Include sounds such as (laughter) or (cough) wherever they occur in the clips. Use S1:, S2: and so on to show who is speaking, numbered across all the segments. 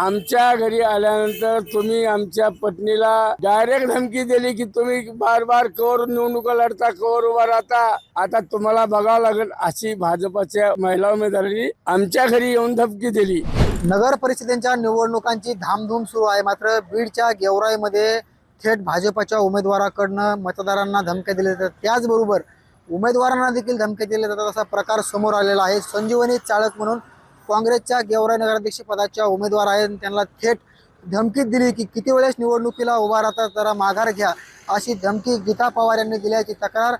S1: आमच्या घरी आल्यानंतर तुम्ही आमच्या पत्नीला डायरेक्ट धमकी दिली की तुम्ही बार बार कवर निवडणुका लढता कवर उभा राहता. आता तुम्हाला बघावं लागेल अशी भाजपच्या महिला उमेदवारांनी आमच्या घरी येऊन धमकी दिली.
S2: नगर परिषदेच्या निवडणुकांची धामधूम सुरू आहे. मात्र बीडच्या गेवराईमध्ये थेट भाजपच्या उमेदवाराकडनं मतदारांना धमक्या दिल्या जातात. त्याचबरोबर उमेदवारांना देखील धमक्या दिल्या जातात असा प्रकार समोर आलेला आहे. संजीवनी चाळक म्हणून काँग्रेसच्या गेवराय नगराध्यक्ष पदाच्या उमेदवार आहेत त्यांना थेट धमकी दिली की किती वेळेस निवडणुकीला उभा राहता जरा माघार घ्या अशी धमकी गीता पवार यांनी दिल्याची तक्रार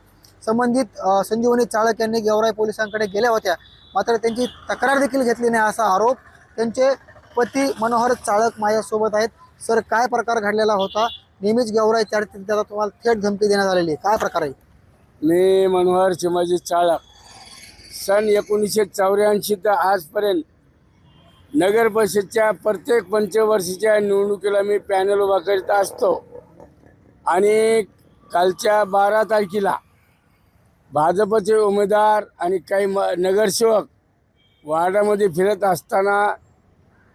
S2: संबंधित संजीवनी चाळक यांनी गेवराई पोलिसांकडे गेल्या होत्या. मात्र त्यांची तक्रार देखील घेतली नाही असा आरोप त्यांचे पती मनोहर चाळक माझ्यासोबत आहेत. सर काय प्रकार घडलेला होता? नेहमीच गेवराई चर्चेत त्याला तुम्हाला थेट धमकी देण्यात आलेली आहे. काय प्रकार आहे?
S1: मी मनोहर चिमाजी चाळक. सन एकोणीसशे चौऱ्याऐंशी तर आजपर्यंत नगर परिषदच्या प्रत्येक पंचवर्षीच्या निवडणुकीला मी पॅनल उभा करीत असतो. आणि कालच्या बारा तारखेला भाजपचे उमेदवार आणि काही म नगरसेवक वार्डामध्ये फिरत असताना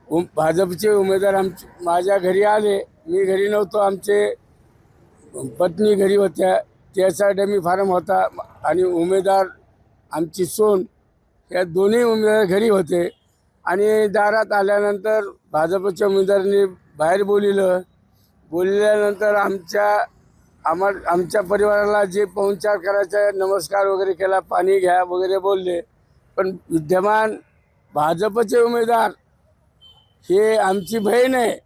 S1: उम भाजपचे उमेदवार आमचे माझ्या घरी आले. मी घरी नव्हतो. आमचे पत्नी घरी होत्या. त्याचा मी फार्म होता. आणि उमेदवार आमची सून या दोन्ही उमेदवार घरी होते. आणि दारात आल्यानंतर भाजपच्या उमेदवारांनी बाहेर बोलिलं. बोलल्यानंतर आमच्या आम्हा आमच्या परिवाराला जे पाहुणचार करायचा नमस्कार वगैरे केला पाणी घ्या वगैरे बोलले. पण विद्यमान भाजपचे उमेदवार हे आमची बहीण आहे.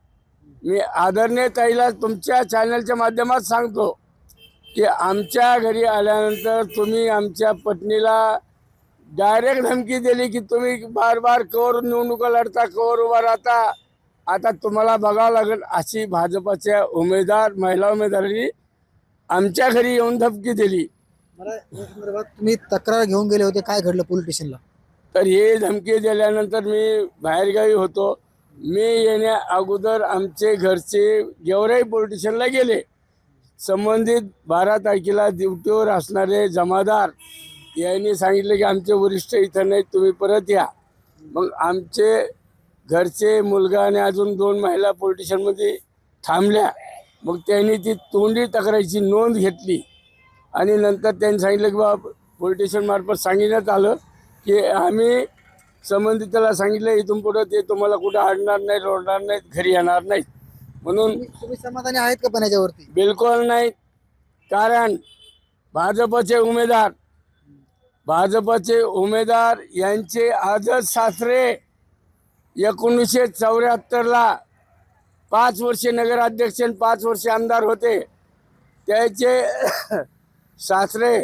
S1: मी आदरणीय ताईला तुमच्या चॅनलच्या माध्यमात सांगतो. की आमच्या घरी आल्यानंतर तुम्ही आमच्या पत्नीला डायरेक्ट धमकी दिली की तुम्ही बार बार कवर निवडणुका लढता कवर उभा राहता. आता तुम्हाला बघावं लागेल अशी भाजपच्या उमेदवार महिला उमेदवारांनी आमच्या घरी येऊन धमकी दिली.
S2: मला या संदर्भात तुम्ही तक्रार घेऊन गेले होते. काय घडलं पोलीस स्टेशनला?
S1: तर हे धमकी दिल्यानंतर मी बाहेरगावी होतो. मी येण्या अगोदर आमचे घरचे गेवराई स्टेशनला गेले. संबंधित बारा तारखेला ड्युटीवर असणारे जमादार यांनी सांगितले की आमचे वरिष्ठ इथं नाहीत तुम्ही परत या. मग आमचे घरचे मुलगा आणि अजून दोन महिला पोलिटिशनमध्ये थांबल्या. मग त्यांनी ती तोंडी तक्रारीची नोंद घेतली. आणि नंतर त्यांनी सांगितलं की बाबा पोलिटिशनमार्फत सांगण्यात आलं की आम्ही संबंधिताला सांगितलं इथून पुढं ते तुम्हाला कुठं आणणार नाही रोडणार नाहीत घरी येणार नाहीत. म्हणून
S2: तुम्ही समाधानी आहेत का पण याच्यावरती?
S1: बिलकुल नाही कारण भाजपचे उमेदवार भाजपचे उमेदवार यांचे आजच सासरे एकोणीसशे चौऱ्याहत्तरला पाच वर्षे नगराध्यक्ष आणि पाच वर्षे आमदार होते. त्याचे (coughs) सासरे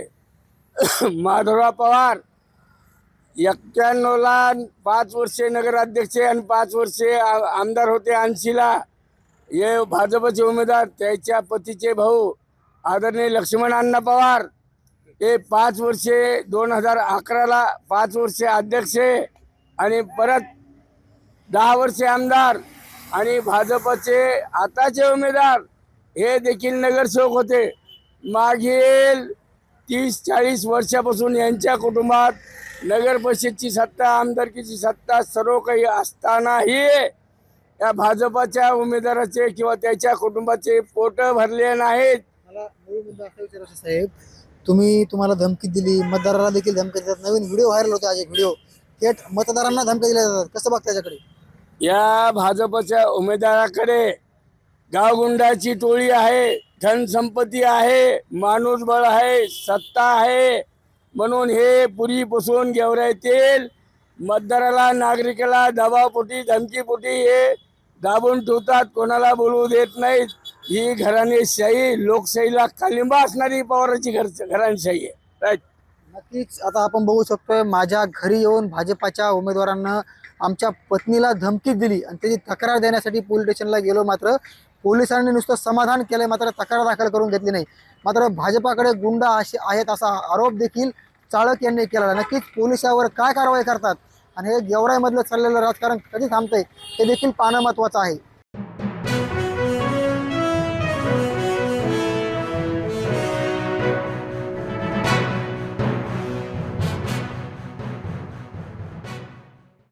S1: (coughs) माधवराव पवार एक्क्याण्णवला पाच वर्षे नगराध्यक्ष आणि पाच वर्षे आमदार होते. ऐंशीला हे भाजपचे उमेदवार त्याच्या पतीचे भाऊ आदरणीय लक्ष्मण अण्णा पवार. हे पाच वर्षे दोन हजार अकराला पाच वर्षे अध्यक्ष आणि परत दहा वर्षे आमदार आणि भाजपचे आताचे उमेदवार हे देखील नगरसेवक होते. मागील तीस चाळीस वर्षापासून यांच्या कुटुंबात नगर परिषदची सत्ता आमदारकीची सत्ता सर्व काही असतानाही या भाजपाच्या उमेदवाराचे किंवा त्याच्या कुटुंबाचे पोट भरले नाहीत.
S2: मला मूळ मुद्दा असा विचारायचा साहेब. तुम्ही तुम्हाला धमकी दिली मतदाराला देखील धमकी देतात. नवीन व्हिडिओ व्हायरल होता आज एक व्हिडिओ. थेट मतदारांना धमकी दिल्या जातात. कसं बघता त्याच्याकडे
S1: या भाजपच्या उमेदवाराकडे गावगुंडाची टोळी आहे धनसंपत्ती आहे माणूसबळ आहे सत्ता आहे. म्हणून हे पूर्वीपासून गेवरा येथील मतदाराला नागरिकाला दबावपोटी धमकीपोटी हे दाबून ठेवतात कोणाला बोलवू देत नाहीत. ही घराणेशाही लोकशाहीला कालिंबा असणारी पवाराची घर घराणेशाही आहे. राईट
S2: नक्कीच. आता आपण बघू शकतोय माझ्या घरी येऊन भाजपाच्या उमेदवारांना आमच्या पत्नीला धमकी दिली आणि त्याची तक्रार देण्यासाठी पोलीस स्टेशनला गेलो मात्र पोलिसांनी नुसतं समाधान केलंय मात्र तक्रार दाखल करून घेतली नाही. मात्र भाजपाकडे गुंडा असे आहेत असा आरोप देखील चाळक यांनी केला नक्कीच पोलिसावर काय कारवाई करतात? आणि हे गेवराईमधलं चाललेलं राजकारण कधी थांबतंय हे देखील पाहणं महत्त्वाचं आहे.